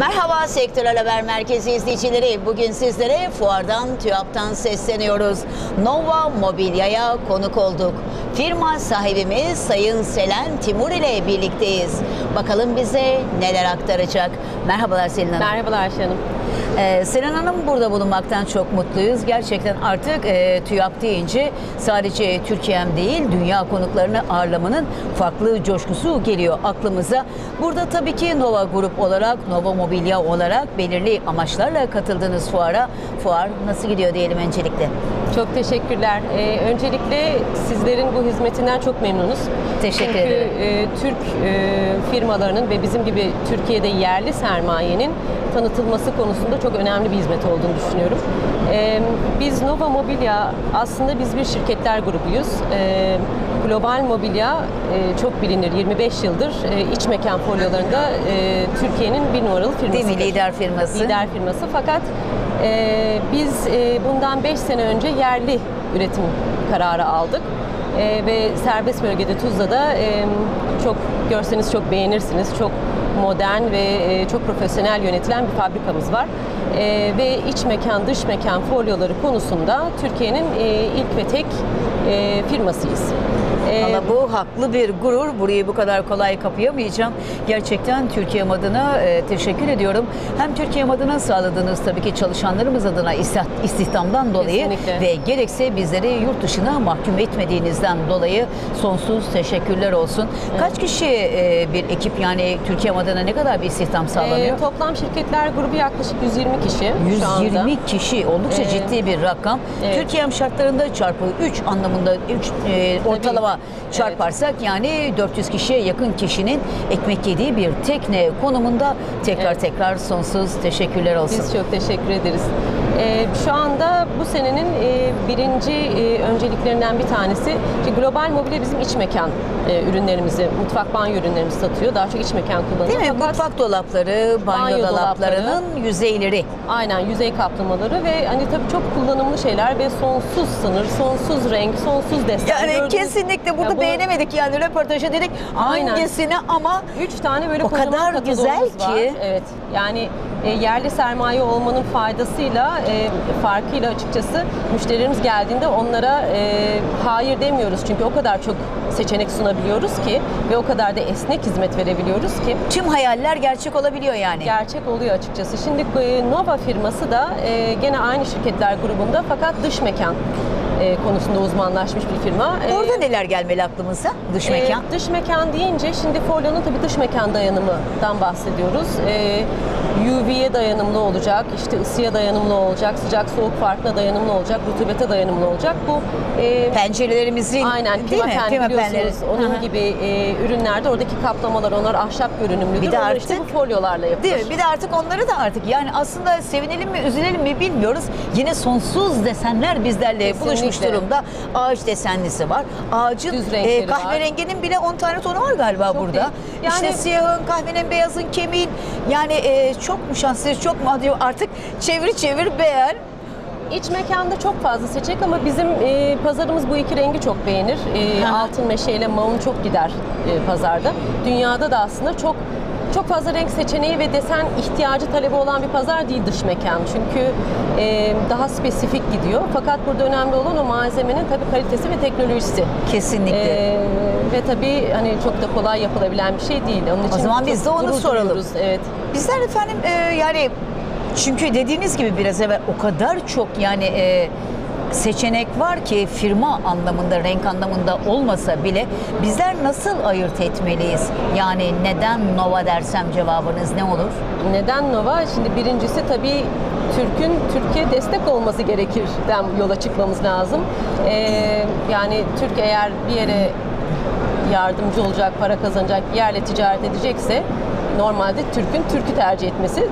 Merhaba Sektörel Haber Merkezi izleyicileri. Bugün sizlere fuardan, TÜYAP'tan sesleniyoruz. Nova Mobilya'ya konuk olduk. Firma sahibimiz Sayın Selen Timur ile birlikteyiz. Bakalım bize neler aktaracak. Merhabalar Selin Hanım. Merhabalar Ayşe Hanım. Ee, Selen Hanım burada bulunmaktan çok mutluyuz. Gerçekten artık e, TÜYAP deyince sadece Türkiye'm değil dünya konuklarını ağırlamanın farklı coşkusu geliyor aklımıza. Burada tabii ki Nova Grup olarak, Nova Mobilya olarak belirli amaçlarla katıldığınız fuara. Fuar nasıl gidiyor diyelim öncelikle. Çok teşekkürler. Ee, öncelikle sizlerin bu hizmetinden çok memnunuz. Teşekkür Çünkü, ederim. e, Türk e, firmalarının ve bizim gibi Türkiye'de yerli sermayenin tanıtılması konusunda çok önemli bir hizmet olduğunu düşünüyorum. Ee, biz Nova Mobilya aslında biz bir şirketler grubuyuz. Ee, Global Mobilya e, çok bilinir. 25 yıldır e, iç mekan folyolarında e, Türkiye'nin bir numaralı Değil firmasıdır. mi lider firması? lider firması fakat e, biz e, bundan 5 sene önce yerli üretim kararı aldık. E, ve serbest bölgede Tuzla'da e, çok görseniz çok beğenirsiniz. Çok modern ve e, çok profesyonel yönetilen bir fabrikamız var. E, ve iç mekan dış mekan folyoları konusunda Türkiye'nin e, ilk ve tek e, firmasıyız. E, Valla bu haklı bir gurur. Burayı bu kadar kolay kapayamayacağım. Gerçekten Türkiye adına e, teşekkür ediyorum. Hem Türkiye adına sağladığınız tabii ki çalışanlarımız adına istih- istihdamdan dolayı Kesinlikle. ve gerekse bizleri yurt dışına mahkum etmediğinizden dolayı sonsuz teşekkürler olsun. Kaç kişi e, bir ekip yani Türkiye adına ne kadar bir istihdam sağlanıyor? e, toplam şirketler grubu yaklaşık 120 kişi şu anda. 120 kişi oldukça Ee, ciddi bir rakam. evet. Türkiye şartlarında çarpı 3 anlamında 3 ortalama çarparsak yani 400 kişiye yakın kişinin ekmek yediği bir tekne konumunda tekrar Evet. tekrar sonsuz teşekkürler olsun. Biz çok teşekkür ederiz. Ee, şu anda bu senenin e, birinci e, önceliklerinden bir tanesi işte global mobilya bizim iç mekan e, ürünlerimizi, mutfak banyo ürünlerimizi satıyor. Daha çok iç mekan kullanılıyor. Değil mi? Fakat Mutfak dolapları, banyo, Banyo dolaplarının yüzeyleri. Aynen yüzey kaplamaları ve hani tabii çok kullanımlı şeyler ve sonsuz sınır, sonsuz renk, sonsuz desen. Yani Gördüğünüz- kesinlikle burada Ya bunu- beğenemedik yani röportajı dedik Aynen. hangisini ama Üç tane böyle O kocaman kadar katalogumuz güzel var. ki. Evet. Yani e, yerli sermaye olmanın faydasıyla, e, farkıyla açıkçası müşterilerimiz geldiğinde onlara e, hayır demiyoruz. Çünkü o kadar çok seçenek sunabiliyoruz ki ve o kadar da esnek hizmet verebiliyoruz ki tüm hayaller gerçek olabiliyor yani. gerçek oluyor açıkçası. Şimdi e, Nova firması da e, gene aynı şirketler grubunda fakat dış mekan e, konusunda uzmanlaşmış bir firma. E, Orada neler gelmeli aklımıza? Dış ee, mekan. dış mekan deyince şimdi folyonun tabii dış mekan dayanımından bahsediyoruz. Ee, UV'ye dayanımlı olacak, işte ısıya dayanımlı olacak, sıcak soğuk farkına dayanımlı olacak, rutubete dayanımlı olacak. Bu e, Pencerelerimizin aynen değil mi? pimapen biliyorsunuz. Onun hı. gibi e, ürünlerde oradaki kaplamalar onlar ahşap görünümlüdür. Bir de onlar işte artık- bu folyolarla yapılır. Değil mi? Bir de artık onları da artık yani aslında sevinelim mi üzülelim mi bilmiyoruz. Yine sonsuz desenler bizlerle Kesinlikle. buluşmuş durumda. Ağaç desenlisi var. Ağacın Düz renkleri var. kahverenginin bile 10 tane tonu var galiba Çok burada. değil. Yani- işte siyahın, kahvenin, beyazın, kemiğin yani e, çok mu şanslıyız, çok mu artık çevir çevir beğen. İç mekanda çok fazla seçenek ama bizim e, pazarımız bu iki rengi çok beğenir. E, altın meşe ile maun çok gider e, pazarda. Dünyada da aslında çok çok fazla renk seçeneği ve desen ihtiyacı talebi olan bir pazar değil dış mekan. Çünkü e, daha spesifik gidiyor. Fakat burada önemli olan o malzemenin tabii kalitesi ve teknolojisi. Kesinlikle. E, ve tabii hani çok da kolay yapılabilen bir şey değil. Onun için zaman biz de onu soralım. duyuyoruz. Evet. Bizler efendim e, yani çünkü dediğiniz gibi biraz evvel o kadar çok yani e, seçenek var ki firma anlamında, renk anlamında olmasa bile bizler nasıl ayırt etmeliyiz? Yani neden Nova dersem cevabınız ne olur? Neden Nova? Şimdi birincisi tabii Türk'ün Türkiye destek olması gerekirden yola çıkmamız lazım. Ee, yani Türk eğer bir yere yardımcı olacak, para kazanacak, yerle ticaret edecekse normalde Türk'ün Türk'ü tercih etmesi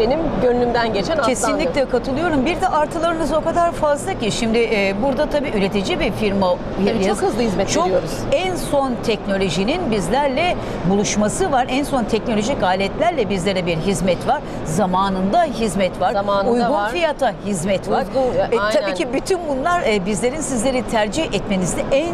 benim gönlümden geçen aslandır. Kesinlikle katılıyorum. Bir de artılarınız o kadar fazla ki şimdi e, burada tabii üretici bir firma. Tabii çok hızlı hizmet çok veriyoruz. En son teknolojinin bizlerle buluşması var. En son teknolojik aletlerle bizlere bir hizmet var. Zamanında hizmet var. Zamanında Uygun var. fiyata hizmet var. Uygun, E, aynen. tabii ki bütün bunlar e, bizlerin sizleri tercih etmenizde en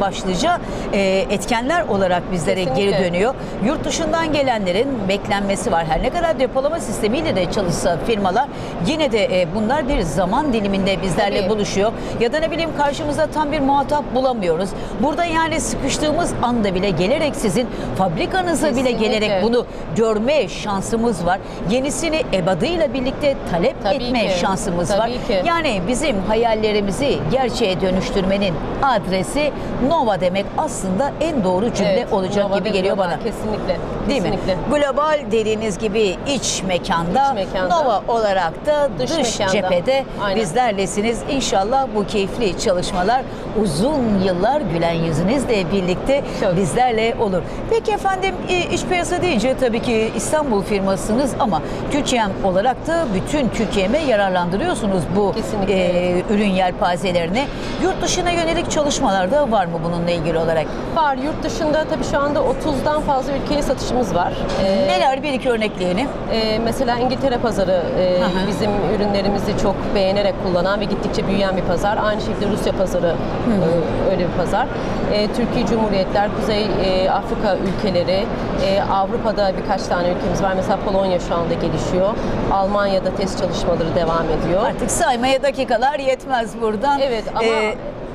başlıca e, etkenler olarak bizlere Kesinlikle. geri dönüyor. Yurt dışından gelenlerin beklenmesi var. Her ne kadar depolama sistemiyle de çalışsa firmalar yine de e, bunlar bir zaman diliminde bizlerle Tabii. buluşuyor. Ya da ne bileyim karşımızda tam bir muhatap bulamıyoruz. Burada yani sıkıştığımız anda bile gelerek sizin fabrikanıza bile Kesinlikle. gelerek bunu görme şansımız var. Yenisini ebadıyla birlikte talep Tabii etme ki. şansımız Tabii var. ki. Yani bizim hayallerimizi gerçeğe dönüştürmenin adresi Nova demek aslında en doğru cümle Evet, olacak Nova gibi geliyor bana. Kesinlikle. Değil kesinlikle. mi? Global dediğiniz gibi iç mekanda, İç mekanda. Nova olarak da dış, Dış mekanda. cephede Aynen. bizlerlesiniz. İnşallah bu keyifli çalışmalar uzun yıllar gülen yüzünüzle birlikte Çok. bizlerle olur. Peki efendim e, iç piyasa deyince tabii ki İstanbul firmasınız ama Türkiye'm olarak da bütün Türkiye'me yararlandırıyorsunuz bu Kesinlikle, e, ürün yelpazelerini. Yurt dışına yönelik çalışmalar da var mı bununla ilgili olarak? Var. Yurt dışında tabii şu anda 30'dan fazla ülkeye satışımız var. Ee, Neler bir iki örneklerini? Ee, mesela İngiltere pazarı e, bizim ürünlerimizi çok beğenerek kullanan ve gittikçe büyüyen bir pazar. Aynı şekilde Rusya pazarı e, öyle bir pazar. E, Türkiye Cumhuriyetler, Kuzey e, Afrika ülkeleri, e, Avrupa'da birkaç tane ülkemiz var. Mesela Polonya şu anda gelişiyor. Almanya'da test çalışmaları devam ediyor. Artık saymaya dakikalar yetmez buradan. Evet, ama-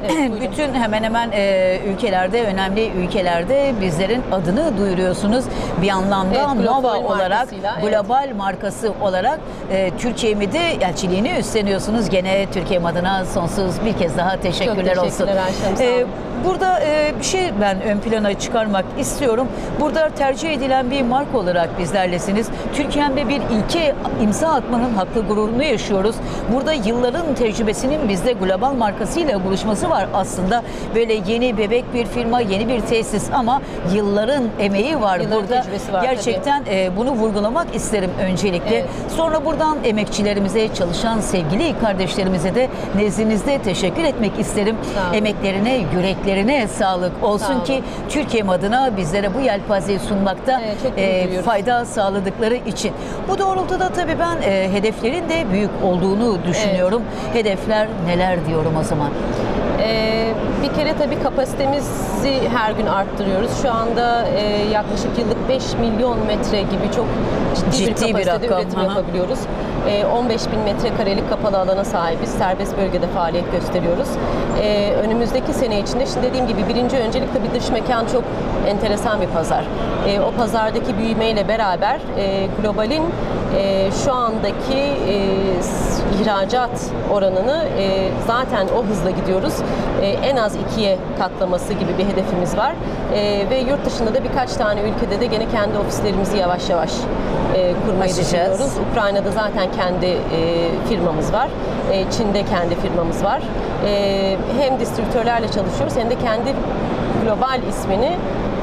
Evet, bütün hemen hemen e, ülkelerde, önemli ülkelerde bizlerin adını duyuruyorsunuz. Bir anlamda Evet, global Nova olarak, markasıyla, evet. global markası olarak e, Türkiye'mi de elçiliğini üstleniyorsunuz. Gene Türkiye'm adına sonsuz bir kez daha teşekkürler, olsun. teşekkürler Ayşem, sağ olun. Burada e, bir şey ben ön plana çıkarmak istiyorum. Burada tercih edilen bir marka olarak bizlerlesiniz. Türkiye'mde bir ilke imza atmanın haklı gururunu yaşıyoruz. Burada yılların tecrübesinin bizde global markasıyla buluşması var aslında. Böyle yeni bebek bir firma, yeni bir tesis ama yılların emeği var Yılların burada. var Gerçekten e, bunu vurgulamak isterim öncelikle. Evet. Sonra buradan emekçilerimize, çalışan sevgili kardeşlerimize de nezdinizde teşekkür etmek isterim. Emeklerine, yüreklerine sağlık olsun Sağ ki Türkiye adına bizlere bu yelpazeyi sunmakta Evet, e, fayda sağladıkları için. Bu doğrultuda tabii ben e, hedeflerin de büyük olduğunu düşünüyorum. Hedefler neler diyorum o zaman. Ee, bir kere tabii kapasitemizi her gün arttırıyoruz. Şu anda e, yaklaşık yıllık 5 milyon metre gibi çok ciddi, Ciddi bir bir kapasitede rakam, üretim aha. yapabiliyoruz. E, 15 bin metrekarelik kapalı alana sahibiz. Serbest bölgede faaliyet gösteriyoruz. E, önümüzdeki sene içinde, şimdi dediğim gibi birinci öncelik tabii dış mekan çok enteresan bir pazar. E, o pazardaki büyümeyle beraber e, globalin e, şu andaki e, ihracat oranını e, zaten o hızla gidiyoruz. E, en az ikiye katlaması gibi bir hedefimiz var. E, ve yurt dışında da birkaç tane ülkede de gene kendi ofislerimizi yavaş yavaş e, kurmayı Açacağız. düşünüyoruz. Ukrayna'da zaten kendi e, firmamız var. E, Çin'de kendi firmamız var. E, hem distribütörlerle çalışıyoruz hem de kendi global ismini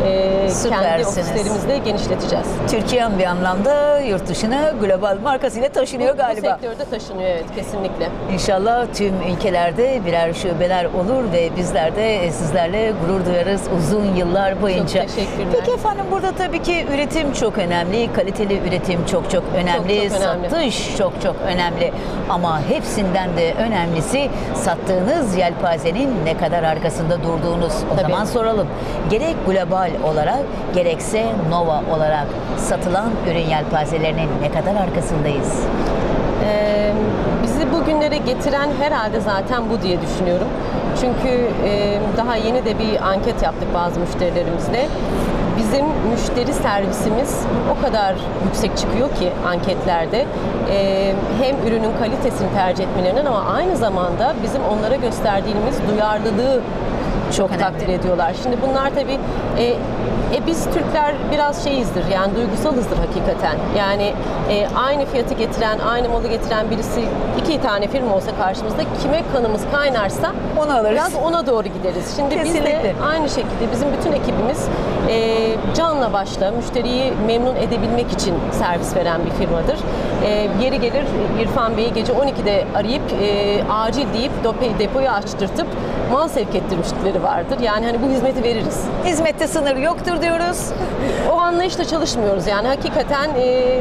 e, kendi ofislerimizde genişleteceğiz. Türkiye'm bir anlamda yurt dışına global markasıyla taşınıyor Bu galiba. sektörde taşınıyor evet kesinlikle. İnşallah tüm ülkelerde birer şubeler olur ve bizler de sizlerle gurur duyarız uzun yıllar boyunca. Çok teşekkürler. Peki efendim burada tabii ki üretim çok önemli, kaliteli üretim çok çok önemli, Çok çok önemli. satış çok çok önemli. Ama hepsinden de önemlisi sattığınız yelpazenin ne kadar arkasında durduğunuz. O Tabii. zaman soralım. Gerek global olarak gerekse Nova olarak satılan ürün yelpazelerinin ne kadar arkasındayız? Ee, bizi bugünlere getiren herhalde zaten bu diye düşünüyorum. Çünkü e, daha yeni de bir anket yaptık bazı müşterilerimizle. Bizim müşteri servisimiz o kadar yüksek çıkıyor ki anketlerde. Ee, hem ürünün kalitesini tercih etmelerinden ama aynı zamanda bizim onlara gösterdiğimiz duyarlılığı çok önemli. takdir ediyorlar. Şimdi bunlar tabii e, e, biz Türkler biraz şeyizdir yani duygusalızdır hakikaten. Yani e, aynı fiyatı getiren, aynı malı getiren birisi iki tane firma olsa karşımızda kime kanımız kaynarsa Onu alırız. Biraz ona doğru gideriz. Şimdi biz Kesinlikle. de aynı şekilde bizim bütün ekibimiz e, canla başla müşteriyi memnun edebilmek için servis veren bir firmadır. E, yeri gelir İrfan Bey'i gece 12'de arayıp e, acil deyip depo- depoyu açtırtıp mal sevk ettirmişlikleri vardır. Yani hani bu hizmeti veririz. Hizmette sınır yoktur diyoruz. O anlayışla çalışmıyoruz yani hakikaten e,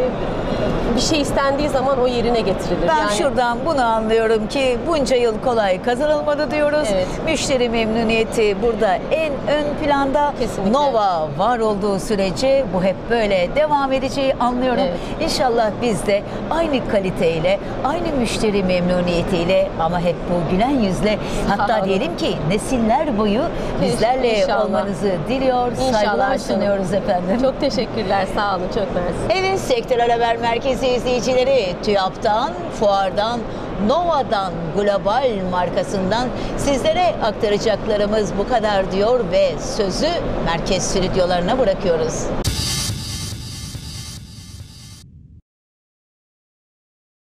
bir şey istendiği zaman o yerine getirilir. Ben yani, şuradan bunu anlıyorum ki bunca yıl kolay kazanılmadı diyoruz. Evet. Müşteri memnuniyeti burada en ön planda. Kesinlikle. Nova var olduğu sürece bu hep böyle devam edeceği anlıyorum. Evet. İnşallah biz de aynı kaliteyle, aynı müşteri memnuniyetiyle ama hep bu gülen yüzle hatta diyelim ki nesiller boyu bizlerle İnşallah. olmanızı diliyor. İnşallah Saygılar sunuyoruz efendim. Çok teşekkürler sağ olun çok mersi. Evet Sektörel Haber Merkezi izleyicileri TÜYAP'tan, Fuar'dan, Nova'dan, Global markasından sizlere aktaracaklarımız bu kadar diyor ve sözü merkez stüdyolarına bırakıyoruz.